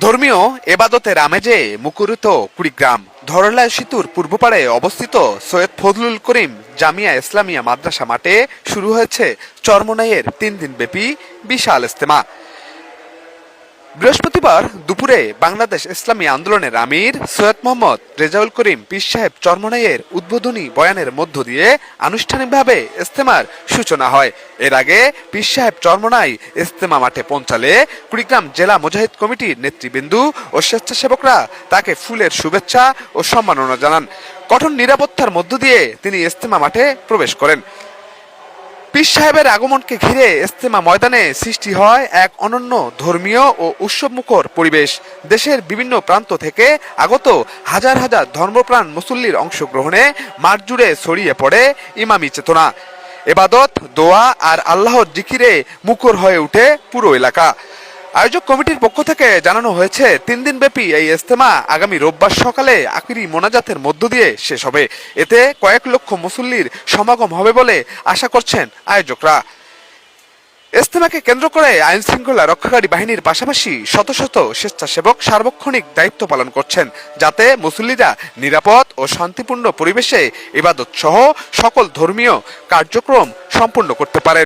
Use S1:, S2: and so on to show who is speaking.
S1: ধর্মীয় এবাদতের আমেজে মুখরিত কুড়িগ্রাম। ধরলা সেতুর পূর্ব পাড়ে অবস্থিত সৈয়দ ফজলুল করিম জামিয়া ইসলামিয়া মাদ্রাসা মাঠে শুরু হয়েছে চর্মনাইয়ের তিন দিন ব্যাপী বিশাল ইস্তেমা বৃহস্পতিবার দুপুরে বাংলাদেশ ইসলামী আন্দোলনের আমির সৈয়দ মোহাম্মদ রেজাউল করিম পীর সাহেব চরমনাইয়ের উদ্বোধনী বয়ানের মধ্য দিয়ে আনুষ্ঠানিকভাবে ইস্তেমার সূচনা হয়। এর আগে পীর সাহেব চরমনাই ইস্তেমা মাঠে পৌঁছালে কুড়িগ্রাম জেলা মুজাহিদ কমিটির নেতৃবৃন্দু ও স্বেচ্ছাসেবকরা তাকে ফুলের শুভেচ্ছা ও সম্মাননা জানান। কঠোর নিরাপত্তার মধ্য দিয়ে তিনি ইস্তেমা মাঠে প্রবেশ করেন। পীর সাহেবের আগমনকে ঘিরে ইস্তেমা ময়দানে সৃষ্টি হয় এক অনন্য ধর্মীয় ও উৎসবমুখর পরিবেশ। দেশের বিভিন্ন প্রান্ত থেকে আগত হাজার হাজার ধর্মপ্রাণ মুসল্লির অংশগ্রহণে মাঠ জুড়ে ছড়িয়ে পড়ে ইমামি চেতনা। এবাদত, দোয়া আর আল্লাহর জিকিরে মুখর হয়ে ওঠে পুরো এলাকা। আয়োজক কমিটির পক্ষ থেকে জানানো হয়েছে, তিন দিন ব্যাপী এই ইস্তেমা আগামী রোববার সকালে আকিরি মোনাজাতের মধ্য দিয়ে শেষ হবে। এতে কয়েক লক্ষ মুসল্লির সমাগম হবে বলে আশা করছেন আয়োজকরা। ইস্তেমাকে কেন্দ্র করে আইন শৃঙ্খলা রক্ষাকারী বাহিনীর পাশাপাশি শত শত স্বেচ্ছাসেবক সার্বক্ষণিক দায়িত্ব পালন করছেন, যাতে মুসল্লিরা নিরাপদ ও শান্তিপূর্ণ পরিবেশে ইবাদত সহ সকল ধর্মীয় কার্যক্রম সম্পূর্ণ করতে পারে